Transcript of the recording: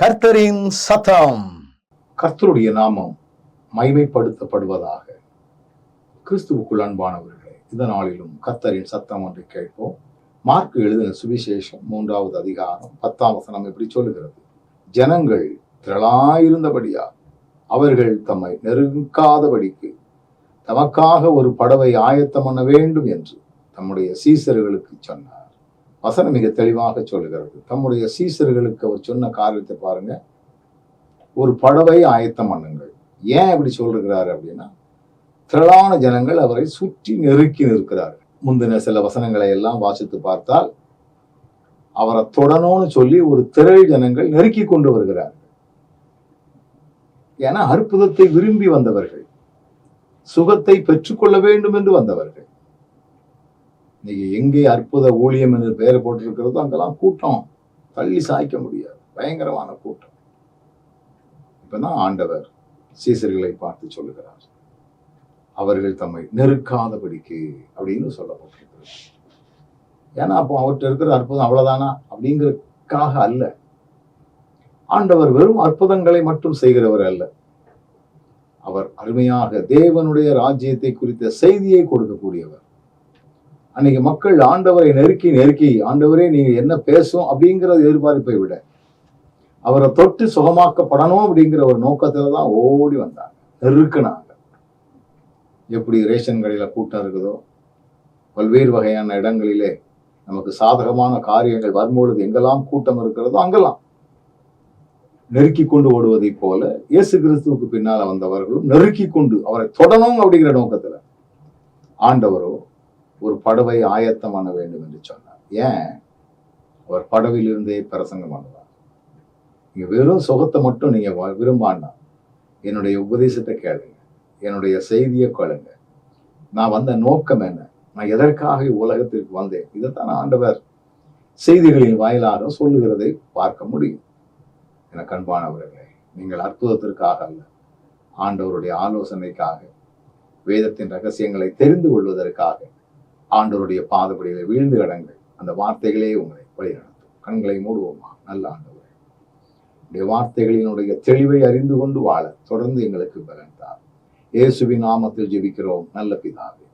கர்த்தரின் சத்தம். கர்த்தருடைய நாமம் மைமைப்படுத்தப்படுவதாக கிறிஸ்துவுக்குள் அன்பானவர்களே இந்த நாளிலும் கர்த்தரின் சத்தம் என்று கேட்போம். மார்க் எழுதின சுவிசேஷம் மூன்றாவது அதிகாரம் பத்தாம் வசனம் எப்படி சொல்லுகிறது? ஜனங்கள் திரளாயிருந்தபடியா அவர்கள் தம்மை நெருங்காதபடிக்கு தமக்காக ஒரு படவை ஆயத்தம் பண்ண வேண்டும் என்று தம்முடைய சீசர்களுக்கு சொன்னார். வசனம் மிக தெளிவாக சொல்லுகிறது. தம்முடைய சீசர்களுக்கு அவர் சொன்ன காரியத்தை பாருங்க. ஒரு படவை ஆயத்தம் பண்ணுங்கள். ஏன் இப்படி சொல்லுகிறாரு அப்படின்னா திரளான ஜனங்கள் அவரை சுற்றி நெருக்கி நிற்கிறார்கள். முந்தின சில வசனங்களை எல்லாம் வாசித்து பார்த்தால் அவரை தொடணும்னு சொல்லி ஒரு திரள் ஜனங்கள் நெருக்கி கொண்டு வருகிறார்கள். ஏன்னா அற்புதத்தை விரும்பி வந்தவர்கள் சுகத்தை பெற்றுக்கொள்ள வேண்டும் என்று வந்தவர்கள். இன்னைக்கு எங்கே அற்புத ஊழியம் என்று பெயர் போட்டிருக்கிறதோ அங்கெல்லாம் கூட்டம் தள்ளி சாய்க்க முடியாது. பயங்கரமான கூட்டம். இப்பதான் ஆண்டவர் சீசர்களை பார்த்து சொல்லுகிறார். அவர்கள் தம்மை நெருக்காதபடிக்கு அப்படின்னு சொல்லப்பட்டிருக்கிறது. ஏன்னா அப்போ அவர்கிட்ட இருக்கிற அற்புதம் அவ்வளவுதானா அப்படிங்கிறதுக்காக அல்ல. ஆண்டவர் வெறும் அற்புதங்களை மட்டும் செய்கிறவர் அல்ல. அவர் அருமையாக தேவனுடைய ராஜ்யத்தை குறித்த செய்தியை கொடுக்கக்கூடியவர். அன்னைக்கு மக்கள் ஆண்டவரை நெருக்கி நெருக்கி ஆண்டவரே நீங்க என்ன பேசும் அப்படிங்கிற எதிர்பார்ப்பை விட அவரை தொட்டு சுகமாக்கப்படணும் அப்படிங்கிற ஒரு நோக்கத்துல தான் ஓடி வந்தாங்க. நெருக்கினாங்க. எப்படி ரேஷன் கடையில கூட்டம் இருக்குதோ பல்வேறு வகையான இடங்களிலே நமக்கு சாதகமான காரியங்கள் வரும்பொழுது எங்கெல்லாம் கூட்டம் இருக்கிறதோ அங்கெல்லாம் நெருக்கி கொண்டு ஓடுவதை போல இயேசு கிறிஸ்துவுக்கு பின்னால வந்தவர்களும் நெருக்கி கொண்டு அவரை தொடணும் அப்படிங்கிற நோக்கத்துல ஆண்டவரோ ஒரு படவை ஆயத்தம் பண்ண வேண்டும் என்று சொன்னார். ஏன்? அவர் படவிலிருந்தே பிரசங்கம் பண்ணுவார். நீங்க வெறும் சுகத்தை மட்டும் நீங்க வ- விரும்பாண்டா என்னுடைய உபதேசத்தை கேளுங்க. என்னுடைய செய்தியை கேளுங்க. நான் வந்த நோக்கம் என்ன? நான் எதற்காக உலகத்திற்கு வந்தேன்? இதைத்தான் ஆண்டவர் செய்திகளின் வாயிலாக சொல்லுகிறதை பார்க்க முடியும். எனக்கு கண்பானவர்களே நீங்கள் அற்புதத்திற்காக அல்ல ஆண்டவருடைய ஆலோசனைக்காக வேதத்தின் ரகசியங்களை தெரிந்து கொள்வதற்காக ஆண்டவருடைய பாதப்படிகளை வீழ்ந்து கடங்கள். அந்த வார்த்தைகளே உங்களை வழிநடத்தும். கண்களை மூடுவோமா? நல்ல ஆண்டவர். உடைய வார்த்தைகளினுடைய தெளிவை அறிந்து கொண்டு வாழ. தொடர்ந்து எங்களுக்கு பலன் தார் இயேசுவின் நாமத்தில் ஜெபிக்கிறோம். நல்ல பிதாவே.